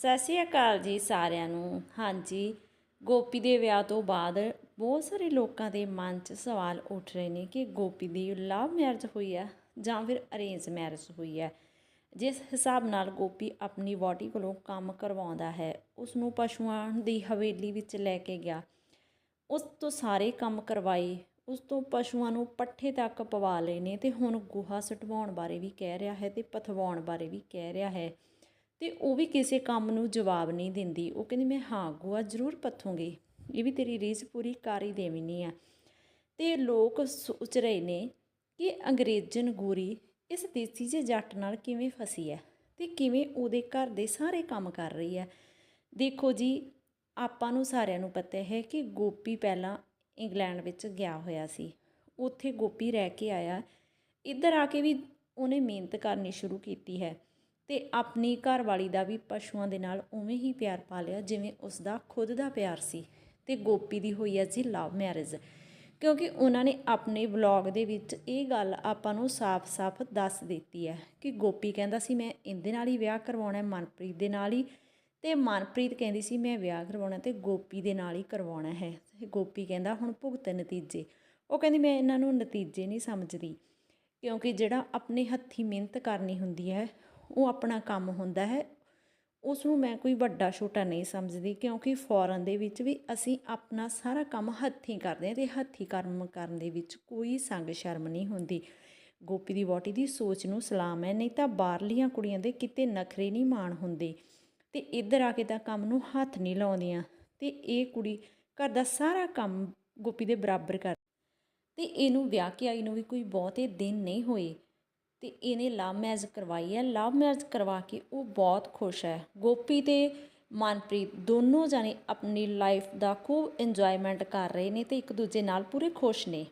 ਸਤਿ ਸ਼੍ਰੀ ਅਕਾਲ ਜੀ ਸਾਰਿਆਂ ਨੂੰ। ਹਾਂਜੀ, ਗੋਪੀ ਦੇ ਵਿਆਹ ਤੋਂ ਬਾਅਦ ਬਹੁਤ ਸਾਰੇ ਲੋਕਾਂ ਦੇ ਮਨ 'ਚ ਸਵਾਲ ਉੱਠ ਰਹੇ ਨੇ ਕਿ ਗੋਪੀ ਦੀ ਲਵ ਮੈਰਿਜ ਹੋਈ ਆ ਜਾਂ ਫਿਰ ਅਰੇਂਜ ਮੈਰਿਜ ਹੋਈ ਹੈ। ਜਿਸ ਹਿਸਾਬ ਨਾਲ ਗੋਪੀ ਆਪਣੀ ਵਹੁਟੀ ਕੋਲੋਂ ਕੰਮ ਕਰਵਾਉਂਦਾ ਹੈ ਉਸ ਨੂੰ ਪਸ਼ੂਆਂ ਦੀ ਹਵੇਲੀ ਵਿੱਚ ਲੈ ਕੇ ਗਿਆ। ਉਸ ਤੋਂ ਸਾਰੇ ਕੰਮ ਕਰਵਾਏ, ਉਸ ਤੋਂ ਪਸ਼ੂਆਂ ਨੂੰ ਪੱਠੇ ਤੱਕ ਪਵਾ ਲਏ ਨੇ ਤੇ ਹੁਣ ਗੋਹਾ ਸਟਵਾਉਣ ਬਾਰੇ ਵੀ ਕਹਿ ਰਿਹਾ ਹੈ ਤੇ ਪਥਵਾਉਣ ਬਾਰੇ ਵੀ ਕਹਿ ਰਿਹਾ ਹੈ। ਤੇ ਉਹ ਵੀ ਕਿਸੇ ਕੰਮ ਨੂੰ ਜਵਾਬ ਨਹੀਂ ਦਿੰਦੀ। ਉਹ ਕਹਿੰਦੀ, ਮੈਂ ਹਾਂ ਗੋਹਾ ਜ਼ਰੂਰ ਪੱਥੂੰਗੀ। ਇਹ ਵੀ ਤੇਰੀ ਰੀਝ ਪੂਰੀ ਕਰ ਹੀ ਦੇਵਣੀ ਆ। ਤੇ ਲੋਕ ਸੋਚ ਰਹੇ ਨੇ ਕਿ ਅੰਗਰੇਜ਼ਨ ਗੋਰੀ ਇਸ ਦੇਸੀ ਜਿਹੇ ਜੱਟ ਨਾਲ ਕਿਵੇਂ ਫਸੀ ਹੈ ਤੇ ਕਿਵੇਂ ਉਹਦੇ ਘਰ ਦੇ ਸਾਰੇ ਕੰਮ ਕਰ ਰਹੀ ਹੈ। ਦੇਖੋ ਜੀ, ਆਪਾਂ ਨੂੰ ਸਾਰਿਆਂ ਨੂੰ ਪਤਾ ਹੈ ਕਿ ਗੋਪੀ ਪਹਿਲਾਂ ਇੰਗਲੈਂਡ ਵਿੱਚ ਗਿਆ ਹੋਇਆ ਸੀ। ਉੱਥੇ ਗੋਪੀ ਰਹਿ ਕੇ ਆਇਆ। ਇੱਧਰ ਆ ਕੇ ਵੀ ਉਹਨੇ ਮਿਹਨਤ ਕਰਨੀ ਸ਼ੁਰੂ ਕੀਤੀ ਹੈ। ਤੇ ਆਪਣੀ ਘਰਵਾਲੀ ਦਾ ਵੀ ਪਸ਼ੂਆਂ ਦੇ ਨਾਲ ਉਵੇਂ ਹੀ ਪਿਆਰ ਪਾ ਲਿਆ, ਜਿਵੇਂ ਉਸ ਦਾ ਖੁਦ ਦਾ ਪਿਆਰ ਸੀ। ਤੇ ਗੋਪੀ ਦੀ ਹੋਈ ਹੈ ਜੀ ਲਵ ਮੈਰਿਜ ਕਿਉਂਕਿ ਉਹਨਾਂ ਨੇ ਆਪਣੇ ਵਲੌਗ ਦੇ ਵਿੱਚ ਇਹ ਗੱਲ ਆਪਾਂ ਨੂੰ ਸਾਫ਼-ਸਾਫ਼ ਦੱਸ ਦਿੱਤੀ ਹੈ ਕਿ ਗੋਪੀ ਕਹਿੰਦਾ ਸੀ, ਮੈਂ ਇਹਦੇ ਨਾਲ ਹੀ ਵਿਆਹ ਕਰਵਾਉਣਾ ਹੈ, ਮਨਪ੍ਰੀਤ ਦੇ ਨਾਲ ਹੀ। ਤੇ ਮਨਪ੍ਰੀਤ ਕਹਿੰਦੀ ਸੀ, ਮੈਂ ਵਿਆਹ ਕਰਵਾਉਣਾ ਤੇ ਗੋਪੀ ਦੇ ਨਾਲ ਹੀ ਕਰਵਾਉਣਾ ਹੈ। ਗੋਪੀ ਕਹਿੰਦਾ, ਹੁਣ ਭੁਗਤ ਨਤੀਜੇ। ਉਹ ਕਹਿੰਦੀ, ਮੈਂ ਇਹਨਾਂ ਨੂੰ ਨਤੀਜੇ ਨਹੀਂ ਸਮਝਦੀ, ਕਿਉਂਕਿ ਜਿਹੜਾ ਆਪਣੇ ਹੱਥੀ ਮਿਹਨਤ ਕਰਨੀ ਹੁੰਦੀ ਹੈ ਉਹ ਆਪਣਾ ਕੰਮ ਹੁੰਦਾ ਹੈ। ਉਸ ਨੂੰ ਮੈਂ ਕੋਈ ਵੱਡਾ ਛੋਟਾ ਨਹੀਂ ਸਮਝਦੀ ਕਿਉਂਕਿ ਫੋਰਨ ਦੇ ਵਿੱਚ ਵੀ ਅਸੀਂ ਆਪਣਾ ਸਾਰਾ ਕੰਮ ਹੱਥੀਂ ਕਰਦੇ ਹਾਂ ਤੇ ਹੱਥੀਂ ਕੰਮ ਕਰਨ ਦੇ ਵਿੱਚ ਕੋਈ ਸੰਗ ਸ਼ਰਮ ਨਹੀਂ ਹੁੰਦੀ। ਗੋਪੀ ਦੀ ਵੋਟੀ ਦੀ ਸੋਚ ਨੂੰ ਸਲਾਮ ਹੈ, ਨਹੀਂ ਤਾਂ ਬਾਹਰਲੀਆਂ ਕੁੜੀਆਂ ਦੇ ਕਿਤੇ ਨਖਰੇ ਨਹੀਂ ਮਾਣ ਹੁੰਦੇ ਤੇ ਇੱਧਰ ਆ ਕੇ ਤਾਂ ਕੰਮ ਨੂੰ ਹੱਥ ਨਹੀਂ ਲਾਉਂਦੀਆਂ ਤੇ ਇਹ ਕੁੜੀ ਘਰ ਦਾ ਸਾਰਾ ਕੰਮ ਗੋਪੀ ਦੇ ਬਰਾਬਰ ਕਰ ਤੇ ਇਹਨੂੰ ਵਿਆਹ ਕੇ ਆਈ ਨੂੰ ਵੀ ਕੋਈ ਬਹੁਤੇ ਦਿਨ ਨਹੀਂ ਹੋਏ। ਅਤੇ ਇਹਨੇ ਲਵ ਮੈਰਿਜ ਕਰਵਾਈ ਹੈ। ਲਵ ਮੈਰਿਜ ਕਰਵਾ ਕੇ ਉਹ ਬਹੁਤ ਖੁਸ਼ ਹੈ। ਗੋਪੀ ਤੇ ਮਨਪ੍ਰੀਤ ਦੋਨੋਂ ਜਾਣੇ ਆਪਣੀ ਲਾਈਫ ਦਾ ਖੂਬ ਇੰਜੋਏਮੈਂਟ ਕਰ ਰਹੇ ਨੇ ਅਤੇ ਇੱਕ ਦੂਜੇ ਨਾਲ ਪੂਰੇ ਖੁਸ਼ ਨੇ।